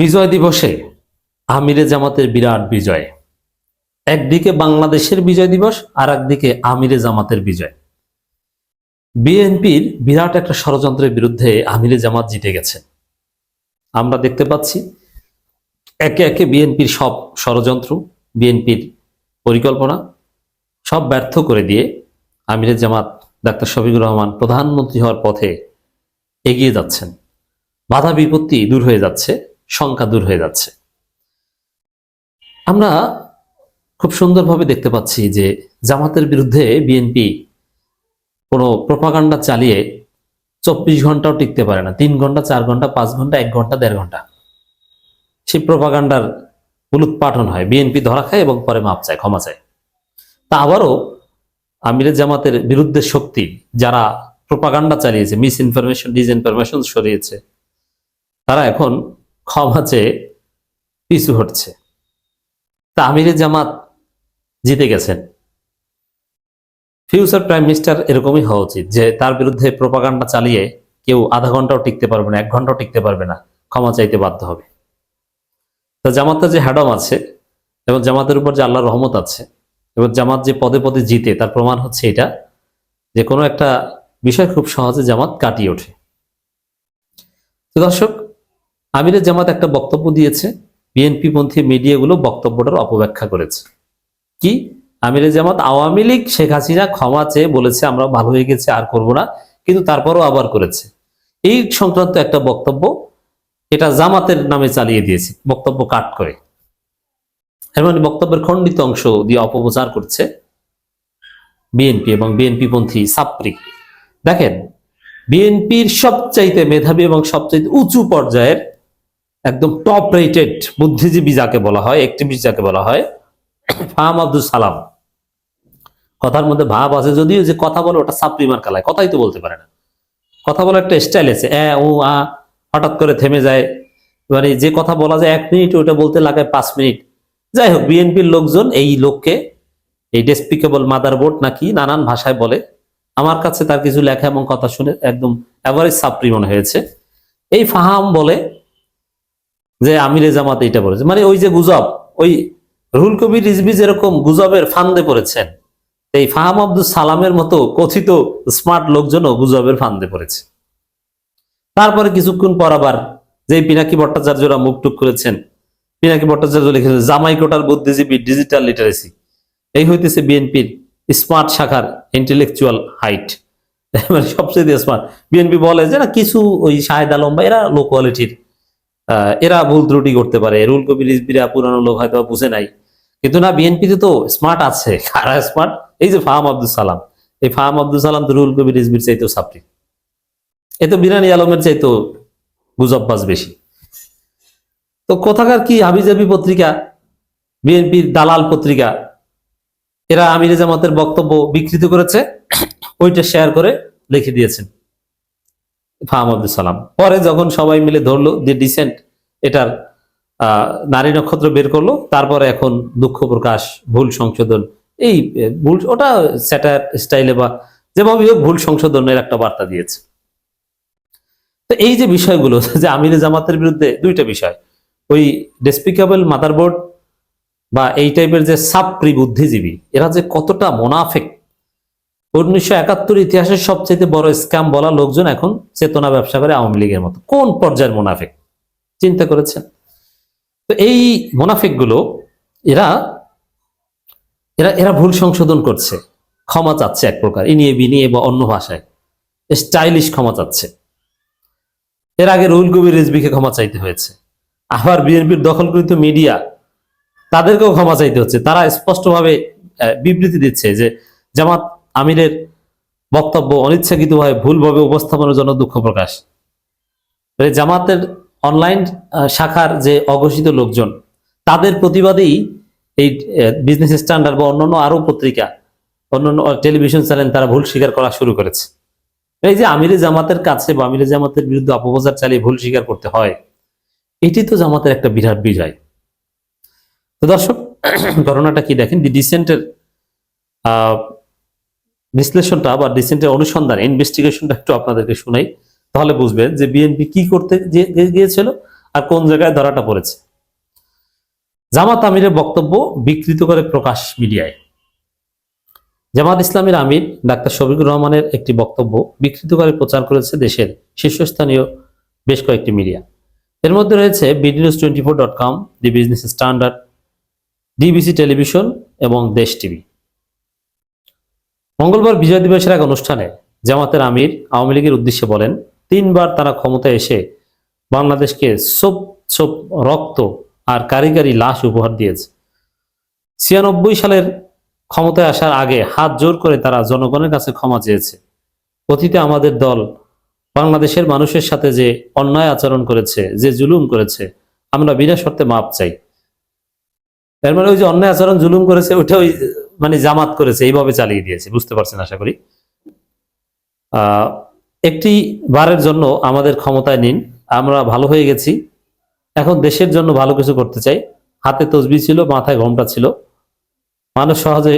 বিজয় দিবসে আমিরে জামাতের বিরাট বিজয়। একদিকে বাংলাদেশের বিজয় দিবস আর একদিকে আমিরে জামাতের বিজয়। বিএনপির বিরাট একটা ষড়যন্ত্রের বিরুদ্ধে আমিরে জামাত জিতে গেছে। আমরা দেখতে পাচ্ছি, একে একে বিএনপির সব ষড়যন্ত্র, বিএনপির পরিকল্পনা সব ব্যর্থ করে দিয়ে আমিরে জামাত ডাক্তার শফিকুর রহমান প্রধানমন্ত্রী হওয়ার পথে এগিয়ে যাচ্ছেন। বাধা বিপত্তি দূর হয়ে যাচ্ছে। শঙ্কা দূর হয়ে যাচ্ছে। আমরা খুব সুন্দরভাবে দেখতে পাচ্ছি যে জামাতের বিরুদ্ধে বিএনপি কোনো প্রপাগান্ডা চালিয়ে চব্বিশ ঘন্টাও টিকতে পারে না। তিন ঘণ্টা, চার ঘণ্টা, পাঁচ ঘণ্টা, এক ঘণ্টা, দেড় ঘণ্টা। সেই প্রপাগান্ডার উলুৎপাটন হয়। বিএনপি ধরা খায় এবং পরে মাপ চায়, ক্ষমা চায়। তা আবারও আমিরের জামাতের বিরুদ্ধে শক্তি যারা প্রপাগান্ডা চালিয়েছে, মিস ইনফরমেশন ডিস ইনফরমেশন সরিয়েছে তারা এখন ক্ষমা চেয়ে পিছু হটছে। তা আমিরের জামাত জিতে গেছেন। ফিউচার প্রাইম মিনিস্টার এরকমই হওয়া উচিত যে তার বিরুদ্ধে প্রপাগান্ডা চালিয়ে কেউ আধা ঘন্টাও টিকতে পারবে না, এক ঘন্টাও টিকতে পারবে না, ক্ষমা চাইতে বাধ্য হবে। তা জামাতের যে হ্যাডম আছে এবং জামাতের উপর যে আল্লাহ রহমত আছে এবং জামাত যে পদে পদে জিতে, তার প্রমাণ হচ্ছে এটা যে কোনো একটা বিষয় খুব সহজে জামাত কাটিয়ে ওঠে। তো দর্শক আমিরের জামাত একটা বক্তব্য দিয়েছে বিএনপি পন্থী মিডিয়াগুলো বক্তব্যটার অপব্যাখ্যা করেছে। কি? আমিরের জামাত আওয়ামী লীগ, শেখ হাসিনা ক্ষমা চেয়ে বলেছে, আমরা ভালো হয়ে গেছে, আর করব না, কিন্তু তারপরও আবার করেছে। এই সংক্রান্ত একটা বক্তব্য এটা জামাতের নামে চালিয়ে দিয়েছে, বক্তব্য কাট করে। এর মানে বক্তব্যের খণ্ডিত অংশ দিয়ে অপপ্রচার করছে বিএনপি এবং বিএনপি পন্থী সাপ্রিক দেখেন বিএনপির সবচাইতে মেধাবী এবং সবচাইতে উঁচু পর্যায়ের একদম টপ রেটেড বুদ্ধিজীবী যাকে বলা হয় অ্যাক্টিভিস্ট যাকে বলা হয় ফাহাম আব্দুল সালাম। কথার মধ্যে ভাব আছে যদিও যে কথা বলে ওটা সাপ্রিমার কালায় কথাই তো বলতে পারে না। কথা বলার একটা স্টাইল আছে, এ ও আ, হঠাৎ করে থেমে যায়। মানে যে কথা বলা যায় এক মিনিট ওটা বলতে লাগায় পাঁচ মিনিট যাই হোক বিএনপির লোকজন এই লোককে, এই ডেসপিকেবল মাদারবোর্ড নাকি নানান ভাষায় বলে। আমার কাছে তার কিছু লেখা এবং কথা শুনে একদম অ্যাভারেজ সাপ্রি মনে হয়েছে। এই ফাহাম বলে যে আমিরে জামাত এইটা বলেছে। মানে ওই যে গুজব, ওই রুহুল কবির রিজবি যেরকম গুজবের ফান্দে পড়েছেন, এই ফাহাম আব্দুল সালামের মতো কথিত স্মার্ট লোকজনও গুজবের ফান্দে পড়েছে। তারপরে কিছুক্ষণ পর আবার যে পিনাকি ভট্টাচার্যরা মুখ টুক করেছেন, পিনাকি ভট্টাচার্য লিখেছেন, জামাই কোটার বুদ্ধিজীবী ডিজিটাল লিটারেসি এই হইতেছে বিএনপির স্মার্ট শাখার ইন্টেলেকচুয়াল হাইট মানে সবচেয়ে স্মার্ট। বিএনপি বলে যে না, কিছু ওই শাহেদ আলম বা এরা লো কোয়ালিটির এরা ভুল ত্রুটি করতে পারে। রুল কবির রিজবিরা পুরানো লোক হয়তো বুঝে নাই। কিন্তু না, বিএনপিতে তো স্মার্ট আছে। কারা স্মার্ট এই যে ফাহাম আব্দুল সালাম। এই ফাহাম আব্দুল সালাম তো রুল কবির রিজবির চাইতেও সাপড়ি এ তো বিরানি আলমের চাইতো গুজববাজ বেশি। তো কোথাকার কি হাবিজাবি পত্রিকা, বিএনপির দালাল পত্রিকা, এরা আমিরে জামাতের বক্তব্য বিকৃত করেছে, ওইটা শেয়ার করে লিখে দিয়েছেন। ফাহাম আব্দুল সালাম। পরে যখন সবাই মিলে ধরলো যে ডিসেন্ট এটার নারী নক্ষত্র বের করল, তারপরে এখন দুঃখ প্রকাশ, ভুল সংশোধন। এই ভুল, ওটা স্যাটার স্টাইলে বা যেভাবে হোক ভুল সংশোধনের একটা বার্তা দিয়েছে। তো এই যে বিষয়গুলো, যে আমিরে জামাতের বিরুদ্ধে দুইটা বিষয়, ওই ডেসপিকেবল মাদারবোর্ড বা এই টাইপের যে সাপ্রি বুদ্ধিজীবী এরা যে কতটা মোনাফেক উনিশশো একাত্তর ইতিহাসের সবচেয়ে বড় স্ক্যাম বলা লোকজন এখন চেতনা ব্যবসা করে আওয়ামী লীগের মতো। কোন পর্যায়ের মোনাফেক? চিন্তা করেছেন? তো এই এরা এরা এরা ভুল সংশোধন করছে। ক্ষমা চাচ্ছে এক প্রকার ইনিয়ে বিনিয়ে বা অন্য ভাষায়। স্টাইলিশ ক্ষমা চাচ্ছে। এর আগে রুহুল কবির রিজবিকে ক্ষমা চাইতে হয়েছে। আবার বিএনপির দখলকৃত মিডিয়া, তাদেরকেও ক্ষমা চাইতে হচ্ছে। তারা স্পষ্টভাবে বিবৃতি দিচ্ছে যে জামাত আমিরের বক্তব্য অনিচ্ছাকৃতভাবে ভুলভাবে উপস্থাপনের জন্য দুঃখ প্রকাশ। জামাতের অনলাইন শাখার যে অঘোষিত লোকজন, তাদের প্রতিবাদেই এই বিজনেস স্ট্যান্ডার্ড বা অন্যান্য আরও পত্রিকা, অন্যান্য টেলিভিশন চ্যানেল তারা ভুল স্বীকার করা শুরু করেছে। এই যে আমিরে জামাতের কাছে বা আমিরে জামাতের বিরুদ্ধে অপপ্রচার চালিয়ে ভুল স্বীকার করতে হয়, এটি তো জামাতের একটা বিরাট বিজয়। তো দর্শক, ঘটনাটা কি দেখেন? দি ডিসেন্টের বিশ্লেষণটা বা ডিসেন্টের অনুসন্ধান ইনভেস্টিগেশনটা একটু আপনাদেরকে শুনাই, তাহলে বুঝবেন যে বিএনপি কি করতে গিয়েছিল আর কোন জায়গায় ধরাটা পড়েছে। জামাত আমিরের বক্তব্য বিকৃত করে প্রকাশ মিডিয়ায়। জামাত ইসলামের আমির ডাক্তার শফিকুর রহমানের একটি বক্তব্য বিকৃত করে প্রচার করেছে দেশের শীর্ষস্থানীয় বেশ কয়েকটি মিডিয়া। এর মধ্যে রয়েছে BD news twenty four dot com the Business Standard DBC television এবং দেশ টিভি। মঙ্গলবার বিজয় দিবসের এক অনুষ্ঠানে জামাতের আমির আওয়ামী লীগের উদ্দেশ্যে বলেন, তিনবার তারা ক্ষমতায় এসে বাংলাদেশকে সব সব রক্ত আর কারিগরি লাশ উপহার দিয়েছে। ছিয়ানব্বই সালের ক্ষমতায় আসার আগে হাত জোর করে তারা জনগণের কাছে ক্ষমা চেয়েছে। অতীতে আমাদের দল বাংলাদেশের মানুষের সাথে যে অন্যায় আচরণ করেছে, যে জুলুম করেছে, আমরা বিনা শর্তে মাপ চাই। এর মানে ওই যে অন্যায় আচরণ জুলুম করেছে ওইটা ওই মানে জামাত করেছে, এইভাবে চালিয়ে দিয়েছে, বুঝতে পারছেন আশা করি? একটি বারের জন্য আমাদের ক্ষমতায় নিন, আমরা ভালো হয়ে গেছি। এখন দেশের জন্য ভালো কিছু করতে চাই। হাতে তসবি ছিল, মাথায় ঘোমটা ছিল। মানুষ সহজে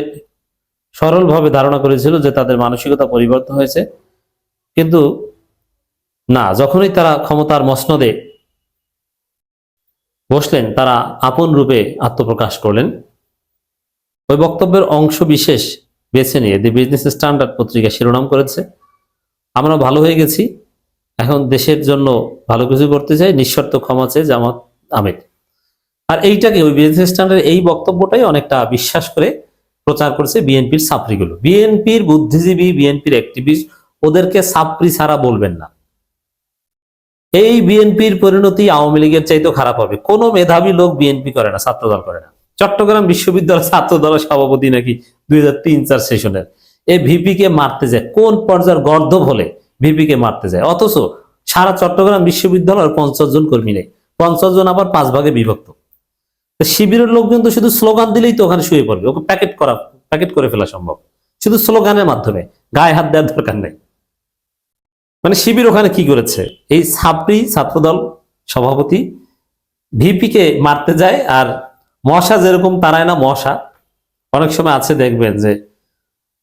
সরলভাবে ধারণা করেছিল যে তাদের মানসিকতা পরিবর্তন হয়েছে। কিন্তু না, যখনই তারা ক্ষমতার মসনদে বসলেন, তারা আপন রূপে আত্মপ্রকাশ করলেন। ওই বক্তব্যের অংশ বিশেষ বেছে নিয়ে দি বিজনেস স্ট্যান্ডার্ড পত্রিকা শিরোনাম করেছে। আমরা ভালো হয়ে গেছি। এখন দেশের জন্য ভালো কিছু করতে চাই, নিঃশর্ত ক্ষমা চেয়ে জামাত আমির। আর এইটাকে ওই বিজনেস স্ট্যান্ডার্ড এই বক্তব্যটাই অনেকটা বিশ্বাস করে প্রচার করছে বিএনপির সাপরিগুলো বিএনপির বুদ্ধিজীবী, বিএনপির অ্যাক্টিভিস্ট ওদেরকে সাপরি ছাড়া বলবেন না। এই বিএনপির পরিণতি আওয়ামী লীগের চাইতেও খারাপ হবে। কোনো মেধাবী লোক বিএনপি করে না, ছাত্রদল করে না। চট্টগ্রাম বিশ্ববিদ্যালয় ছাত্র দলের সভাপতি নাকি দুই হাজার তিন চার সেশনের। এই ভিপি কে মারতে যায়, কোন পর্যায়ের গর্ধব হলে ভিপি কে মারতে যায়? অথচ সারা চট্টগ্রাম বিশ্ববিদ্যালয়ের পঞ্চাশ জন কর্মী নেই, পঞ্চাশ জন আবার পাঁচ ভাগে বিভক্ত। শিবিরের লোকজন তো শুধু স্লোগান দিলেই তো ওখানে শুয়ে পড়বে, ওকে প্যাকেট করা, প্যাকেট করে ফেলা সম্ভব। শুধু স্লোগানের মাধ্যমে, গায়ে হাত দেওয়ার দরকার নেই। মানে শিবির ওখানে কি করেছে? এই ছাপড়ি ছাত্রদল সভাপতি ভিপি কে মারতে যায় আর মশা যেরকম তারায় না মশা, অনেক সময় আছে দেখবেন যে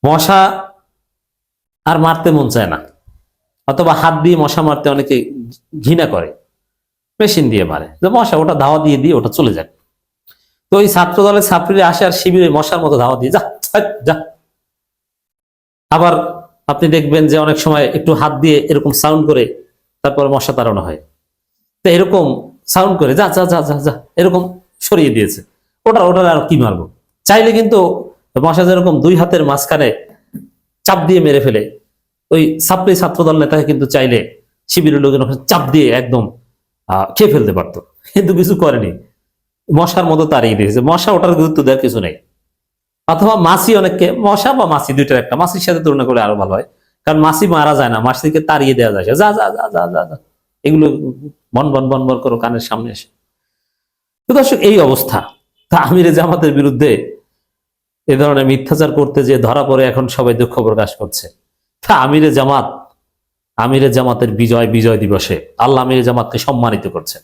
মশা আর মারতে মন চায় না, অথবা হাত দিয়ে মশা মারতে অনেকে ঘৃণা করে, মেশিন দিয়ে মারে, যে মশা ওটা ধাওয়া দিয়ে দিয়ে ওটা চলে যায়। তো ওই ছাত্র দলের ছাত্রীরা আসে আর শিবিরে মশার মতো ধাওয়া দিয়ে, যা যা। আবার আপনি দেখবেন যে অনেক সময় একটু হাত দিয়ে এরকম সাউন্ড করে তারপর মশা তাড়ানো হয়। তো এরকম সাউন্ড করে, যা যা যা যা যা। এরকম সরিয়ে দিয়েছে। ওটা ওটা আর কি মারবো? চাইলে কিন্তু মশা যেরকম দুই হাতের মাঝখানে চাপ দিয়ে মেরে ফেলে, ওই ছাত্রী ছাত্রদল নেতাকে কিন্তু চাইলে শিবিরের লোকের ওখানে চাপ দিয়ে একদম খেয়ে ফেলতে পারতো। কিন্তু কিছু করেনি। মশার মতো তাড়িয়ে দিয়েছে। মশা ওটার গুরুত্ব দেওয়ার কিছু নেই। অথবা মাছি অনেককে, মশা বা মাছি দুইটার একটা মাছির সাথে তুলনা করে আরও ভালো হয়। কারণ মাছি মারা যায় না মাছিকে তাড়িয়ে দেওয়া যায়। যা যা যা যা যা। এগুলো বন বন বন বন করো কানের সামনে এসে। তো দর্শক, এই অবস্থা। তা আমিরে জামাতের বিরুদ্ধে এ ধরনের মিথ্যাচার করতে যে ধরা পড়ে, এখন সবাই দুঃখ প্রকাশ করছে। তা আমিরে জামাত, আমিরে জামাতের বিজয় বিজয় দিবসে আল্লাহ আমিরে জামাতকে সম্মানিত করছেন।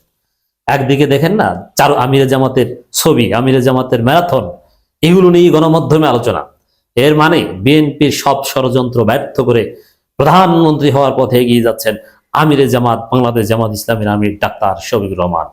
একদিকে দেখেন না, চার আমিরে জামাতের ছবি, আমিরে জামাতের ম্যারাথন, এগুলো নিয়ে গণমাধ্যমে আলোচনা। এর মানে বিএনপির সব ষড়যন্ত্র ব্যর্থ করে প্রধানমন্ত্রী হওয়ার পথে এগিয়ে যাচ্ছেন আমিরে জামাত, বাংলাদেশ জামাত ইসলামের আমির ডাক্তার শফিকুর রহমান।